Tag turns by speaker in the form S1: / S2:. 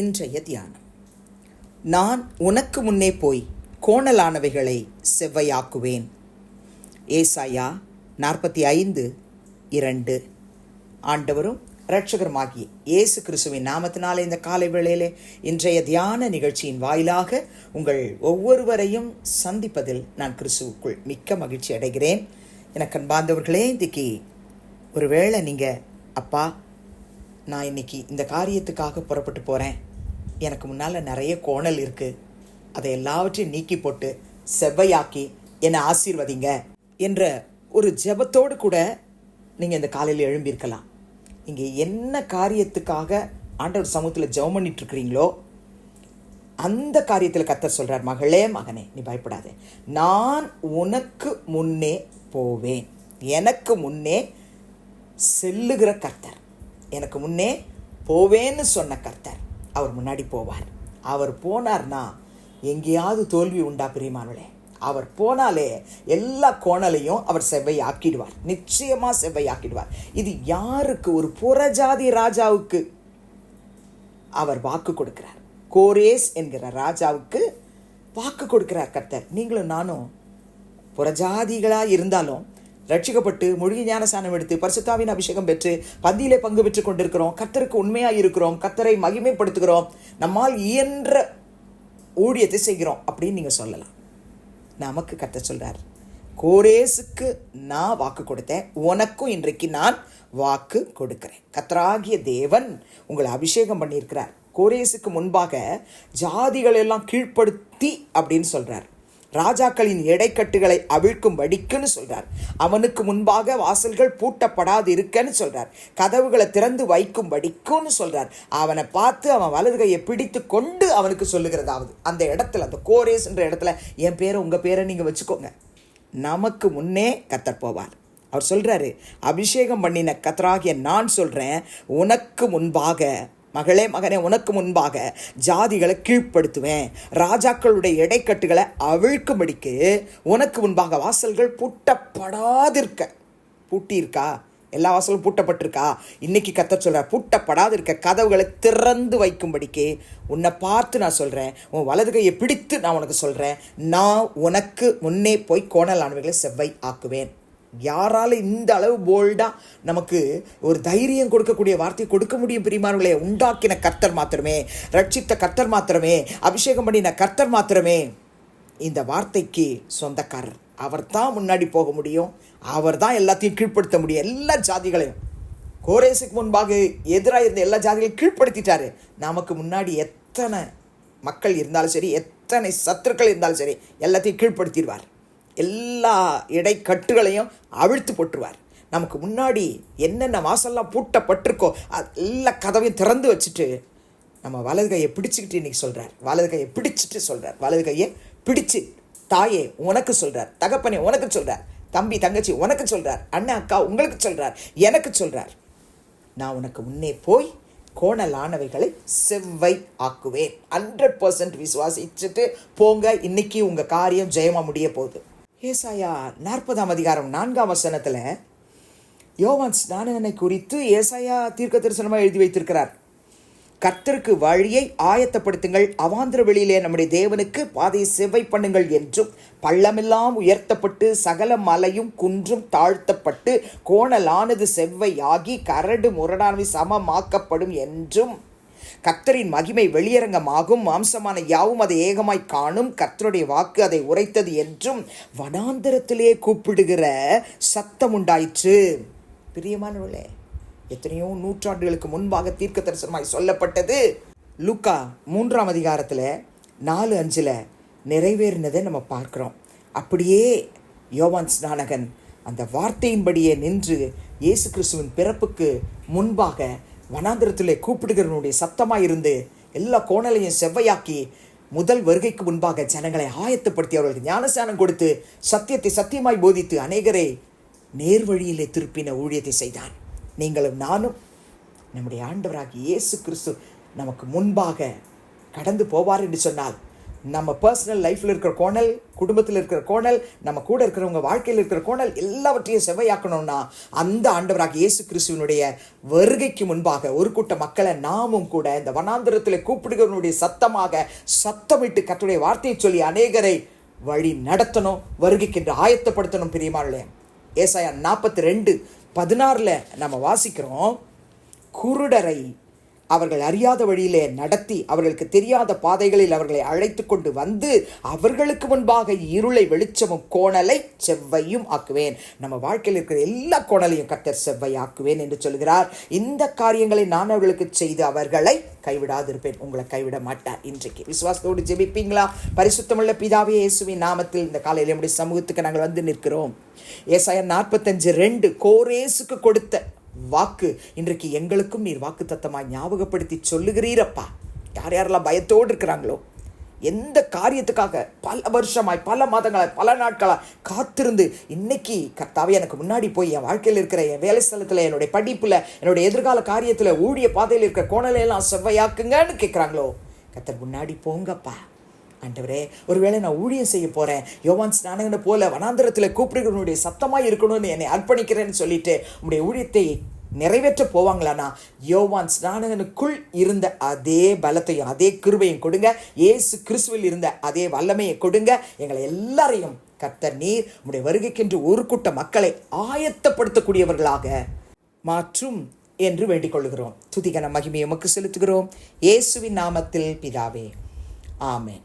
S1: இன்றைய தியானம். நான் உனக்கு முன்னே போய் கோணலானவைகளை செவ்வையாக்குவேன். ஏசாயா நாற்பத்தி ஐந்து இரண்டு. ஆண்டவரும் இரட்சகருமாகிய இயேசு கிறிஸ்துவின் நாமத்தினாலே இந்த காலை வேளையிலே இன்றைய தியான நிகழ்ச்சியின் வாயிலாக உங்கள் ஒவ்வொருவரையும் சந்திப்பதில் நான் கிறிஸ்துவுக்குள் மிக்க மகிழ்ச்சி அடைகிறேன். எனக்கு அன்பார்ந்தவர்களே இன்றைக்கு ஒருவேளை நீங்கள் அப்பா நான் இன்னைக்கு இந்த காரியத்துக்காக புறப்பட்டு போகிறேன் எனக்கு முன்னால் நிறைய கோணல் இருக்குது அதை எல்லாவற்றையும் நீக்கி போட்டு செவ்வையாக்கி என்னை ஆசீர்வதிங்க என்ற ஒரு ஜெபத்தோடு கூட நீங்கள் இந்த காலையில் எழும்பியிருக்கலாம். நீங்கள் என்ன காரியத்துக்காக ஆண்டவர் சமூகத்தில் ஜெபம் பண்ணிட்டுருக்கிறீங்களோ அந்த காரியத்தில் கத்தர் சொல்கிறார் மகளே மகனே நீ பயப்படாதே. நான் உனக்கு முன்னே போவேன். எனக்கு முன்னே செல்லுகிற கர்த்தர். எனக்கு முன்னே போவேன்னு சொன்ன கர்த்தர். அவர் முன்னாடி போவார். அவர் போனார்னா எங்கேயாவது தோல்வி உண்டா பிரியமானவளே? அவர் போனாலே எல்லா கோணலையும் அவர் செவ்வை ஆக்கிடுவார் நிச்சயமாக செவ்வை ஆக்கிடுவார் இது யாருக்கு? ஒரு புறஜாதி ராஜாவுக்கு அவர் வாக்கு கொடுக்கிறார். கோரேஸ் என்கிற ராஜாவுக்கு வாக்கு கொடுக்கிறார் கர்த்தர். நீங்களும் நானும் புறஜாதிகளாக இருந்தாலும் ரட்சிக்கப்பட்டு மொழி ஞானசானம் எடுத்து பரிசுத்தாவின் அபிஷேகம் பெற்று பந்தியிலே பங்கு பெற்று கொண்டிருக்கிறோம். கத்தருக்கு உண்மையாக இருக்கிறோம் கத்தரை மகிமைப்படுத்துகிறோம். நம்மால் இயன்ற ஊழியத்தை செய்கிறோம் அப்படின்னு நீங்கள் சொல்லலாம். நமக்கு கத்த சொல்கிறார் கோரேசுக்கு நான் வாக்கு கொடுத்தேன். உனக்கும் இன்றைக்கு நான் வாக்கு கொடுக்கிறேன். கத்தராகிய தேவன் உங்களை அபிஷேகம் பண்ணியிருக்கிறார். கோரேசுக்கு முன்பாக ஜாதிகள் எல்லாம் கீழ்ப்படுத்தி அப்படின்னு சொல்கிறார் ராஜாக்களின் எடைக்கட்டுகளை அவிழ்க்கும் வடிக்குன்னு சொல்கிறார் அவனுக்கு முன்பாக வாசல்கள் பூட்டப்படாது இருக்கன்னு சொல்கிறார் கதவுகளை திறந்து வைக்கும் வைக்கும்படிக்கும்னு சொல்கிறார் அவனை பார்த்து அவன் வலதுகையை பிடித்து கொண்டு அவனுக்கு சொல்லுகிறதாவது. அந்த இடத்துல அந்த கோரேஸ்ன்ற இடத்துல என் பேரை உங்கள் பேரை நீங்கள் வச்சுக்கோங்க. நமக்கு முன்னே கத்தர் போவார். அவர் சொல்கிறாரு அபிஷேகம் பண்ணின கத்தராகிய நான் சொல்கிறேன் உனக்கு முன்பாக மகளே மகனே உனக்கு முன்பாக ஜாதிகளை கீழ்ப்படுத்துவேன். ராஜாக்களுடைய இடைக்கட்டுகளை அவிழ்க்கும்படிக்கு உனக்கு முன்பாக வாசல்கள் பூட்டப்படாதிருக்க. பூட்டியிருக்கா? எல்லா வாசலும் பூட்டப்பட்டிருக்கா? இன்னைக்கு கத்த சொல்கிறேன் பூட்டப்படாது இருக்க கதவுகளை திறந்து வைக்கும்படிக்கு உன்னை பார்த்து நான் சொல்கிறேன் உன் வலது கையை பிடித்து நான் உனக்கு சொல்கிறேன் நான் உனக்கு முன்னே போய் கோணலானவைகளை செவ்வை ஆக்குவேன். யாரால இந்த அளவு போல்டா நமக்கு ஒரு தைரியம் கொடுக்கக்கூடிய வார்த்தையை கொடுக்க முடியும் பிரிமானங்களே உண்டாக்கின கர்த்தர் மாத்திரமே ரட்சித்த கர்த்தர் மாத்திரமே அபிஷேகம் பண்ணின கர்த்தர் மாத்திரமே. இந்த வார்த்தைக்கு சொந்தக்காரர். அவர் தான் முன்னாடி போக முடியும். அவர் தான் எல்லாத்தையும் கீழ்ப்படுத்த முடியும். எல்லா ஜாதிகளையும். கோரேசுக்கு முன்பாக எதிராக இருந்த எல்லா ஜாதிகளையும் கீழ்ப்படுத்திட்டாரு. நமக்கு முன்னாடி எத்தனை மக்கள் இருந்தாலும் சரி எத்தனை சத்துருக்கள் இருந்தாலும் சரி எல்லாத்தையும் கீழ்ப்படுத்திடுவார். எல்லா இடைக்கட்டுகளையும் அவிழ்த்து போட்டுருவார். நமக்கு முன்னாடி என்னென்ன வாசல்லாம் பூட்டப்பட்டிருக்கோ அது எல்லா கதவையும் திறந்து வச்சுட்டு நம்ம வலது கையை பிடிச்சிக்கிட்டு இன்றைக்கி சொல்கிறார் வலது கையை பிடிச்சிட்டு சொல்கிறார் வலது கையை பிடிச்சு தாயே உனக்கு சொல்கிறார் தகப்பனே உனக்கு சொல்கிறார் தம்பி தங்கச்சி உனக்கு சொல்கிறார் அண்ணன் அக்கா உங்களுக்கு சொல்கிறார் எனக்கு சொல்கிறார் நான் உனக்கு முன்னே போய் கோணலானவைகளை செவ்வை ஆக்குவேன். ஹண்ட்ரட் பர்சன்ட் விசுவாசிச்சுட்டு போங்க. இன்னைக்கு உங்கள் காரியம் ஜெயமாக முடிய போகுது. ஏசாயா நாற்பதாம் அதிகாரம் நான்காம் வசனத்தில் யோவான் ஸ்நானனை குறித்து ஏசாயா தீர்க்க தரிசனமாக எழுதி வைத்திருக்கிறார். கர்த்தருக்கு வழியை ஆயத்தப்படுத்துங்கள். அவாந்திர வெளியிலே நம்முடைய தேவனுக்கு பாதையை செவ்வை பண்ணுங்கள் என்றும் பள்ளமெல்லாம் உயர்த்தப்பட்டு சகல மலையும் குன்றும் தாழ்த்தப்பட்டு கோணலானது செவ்வையாகி கரடு முரடானவை சமமாக்கப்படும் என்றும் கர்த்தரின் மகிமை வெளியரங்கமாகும். மாம்சமான யாவும் அதை ஏகமாய் காணும். கர்த்தருடைய வாக்கு அதை உரைத்தது என்றும் வனாந்தரத்திலே கூப்பிடுகிற சத்தம் உண்டாயிற்று. பிரியமானவர்களே எத்தனையோ நூற்றாண்டுகளுக்கு முன்பாக தீர்க்க தரிசனமாய் சொல்லப்பட்டது. லூக்கா மூன்றாம் அதிகாரத்தில் நாலு அஞ்சில் நிறைவேறினதை நம்ம பார்க்குறோம். அப்படியே யோவான் ஸ்நானகன் அந்த வார்த்தையின்படியே நின்று இயேசு கிறிஸ்துவின் பிறப்புக்கு முன்பாக வனாந்திரத்திலே கூப்பிடுகிறவனுடைய சத்தமாக இருந்து எல்லா கோணலையும் செவ்வையாக்கி முதல் வருகைக்கு முன்பாக ஜனங்களை ஆயத்தப்படுத்தி அவர்களுக்கு ஞானஸ்தானம் கொடுத்து சத்தியத்தை சத்தியமாய் போதித்து அநேகரை நேர்வழியிலே திருப்பின ஊழியத்தை செய்தான். நீங்களும் நானும் நம்முடைய ஆண்டவராக இயேசு கிறிஸ்து நமக்கு முன்பாக கடந்து போவார் என்று சொன்னால் நம்ம பர்சனல் லைஃப்பில் இருக்கிற கோணல் குடும்பத்தில் இருக்கிற கோணல் நம்ம கூட இருக்கிறவங்க வாழ்க்கையில் இருக்கிற கோணல் எல்லாவற்றையும் செவ்வையாக்கணும்னா அந்த ஆண்டவராக இயேசு கிறிஸ்துவனுடைய வருகைக்கு முன்பாக ஒரு கூட்ட மக்களை நாமும் கூட இந்த வனாந்திரத்தில் கூப்பிடுகிறவனுடைய சத்தமாக சத்தமிட்டு கத்துடைய வார்த்தையை சொல்லி அநேகரை வழி நடத்தணும் வருகைக்கென்று ஆயத்தப்படுத்தணும் பிரியமானே ஏசாயா நாற்பத்தி ரெண்டு பதினாறில் நம்ம வாசிக்கிறோம் குருடரை அவர்கள் அறியாத வழியிலே நடத்தி அவர்களுக்கு தெரியாத பாதைகளில் அவர்களை அழைத்து கொண்டு வந்து அவர்களுக்கு முன்பாக இருளை வெளிச்சமும் கோணலை செவ்வையும் ஆக்குவேன். நம்ம வாழ்க்கையில் இருக்கிற எல்லா கோணலையும் கத்தர் செவ்வை ஆக்குவேன் என்று சொல்கிறார். இந்த காரியங்களை நான் அவர்களுக்கு செய்து அவர்களை கைவிடாதிருப்பேன். உங்களை கைவிட மாட்டார். இன்றைக்கு விசுவாசத்தோடு ஜெபிப்பீங்களா? பரிசுத்தமுள்ள பிதாவே இயேசுவின் நாமத்தில் இந்த காலையில் நம்முடைய சமூகத்துக்கு நாங்கள் வந்து நிற்கிறோம். ஏசாயம் நாற்பத்தஞ்சு ரெண்டு கோரேசுக்கு கொடுத்த வாக்கு. இன்றைக்கு எங்களுக்கும் நீர் வாக்கு தத்தமாக ஞாபகப்படுத்தி சொல்லுகிறீரப்பா. யார் யாரெல்லாம் பயத்தோடு இருக்கிறாங்களோ? எந்த காரியத்துக்காக பல வருஷமாய் பல மாதங்களாய் பல நாட்களாக காத்திருந்து இன்னைக்கு கர்த்தாவே எனக்கு முன்னாடி போய் என் வாழ்க்கையில் இருக்கிற என் வேலை ஸ்தலத்தில் என்னுடைய படிப்பில் என்னுடைய எதிர்கால காரியத்தில் ஊழிய பாதையில் இருக்கிற கோணலையெல்லாம் செவ்வையாக்குங்கன்னு கேட்குறாங்களோ கர்த்தர் முன்னாடி போங்கப்பா. ஆண்டவரே ஒருவேளை நான் ஊழியம் செய்ய போகிறேன் யோவான் ஸ்நானகனை போல வனாந்திரத்தில் கூப்பிடுகிறவனுடைய சத்தமாக இருக்கணும்னு என்னை அர்ப்பணிக்கிறேன்னு சொல்லிட்டு உங்களுடைய ஊழியத்தை நிறைவேற்ற போவாங்களானா? யோவான் ஸ்நானகனுக்குள் இருந்த அதே பலத்தையும் அதே கிருபையும் கொடுங்க. ஏசு கிறிஸ்துவில் இருந்த அதே வல்லமையை கொடுங்க. எங்களை எல்லாரையும் கர்த்தர் நீர் உடைய வருகைக்கென்று ஒரு கூட்ட மக்களை ஆயத்தப்படுத்தக்கூடியவர்களாக மாற்றும் என்று வேண்டிக் கொள்கிறோம் துதிகன மகிமையை உமக்கு செலுத்துகிறோம். இயேசுவின் நாமத்தில் பிதாவே. ஆமேன்.